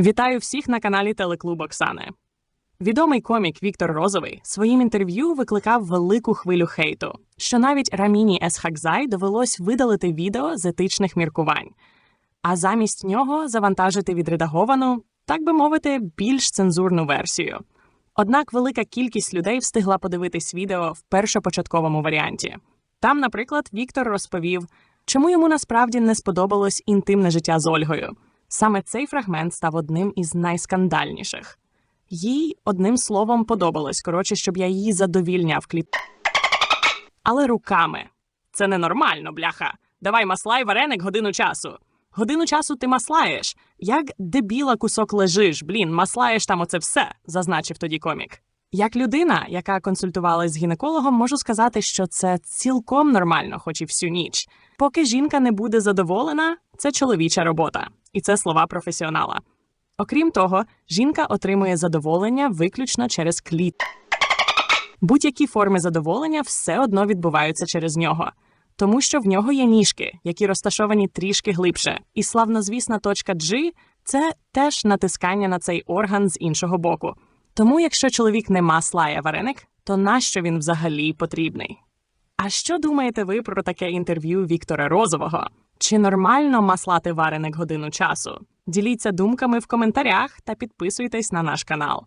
Вітаю всіх на каналі Телеклуб Оксани. Відомий комік Віктор Розовий своїм інтерв'ю викликав велику хвилю хейту, що навіть Раміні Есхакзай довелось видалити відео з етичних міркувань, а замість нього завантажити відредаговану, так би мовити, більш цензурну версію. Однак велика кількість людей встигла подивитись відео в першопочатковому варіанті. Там, наприклад, Віктор розповів, чому йому насправді не сподобалось інтимне життя з Ольгою. Саме цей фрагмент став одним із найскандальніших. Їй одним словом подобалось, коротше, щоб я її задовільняв кліп. Але руками. Це ненормально, бляха. Давай маслай вареник годину часу. Годину часу ти маслаєш. Як дебіла кусок лежиш, блін, маслаєш там оце все, зазначив тоді комік. Як людина, яка консультувалась з гінекологом, можу сказати, що це цілком нормально, хоч і всю ніч. Поки жінка не буде задоволена, це чоловіча робота, і це слова професіонала. Окрім того, жінка отримує задоволення виключно через кліт. Будь-які форми задоволення все одно відбуваються через нього, тому що в нього є ніжки, які розташовані трішки глибше, і славнозвісна точка G – це теж натискання на цей орган з іншого боку. Тому, якщо чоловік не маслає вареник, то нащо він взагалі потрібний? А що думаєте ви про таке інтерв'ю Віктора Розового? Чи нормально маслати вареник годину часу? Діліться думками в коментарях та підписуйтесь на наш канал.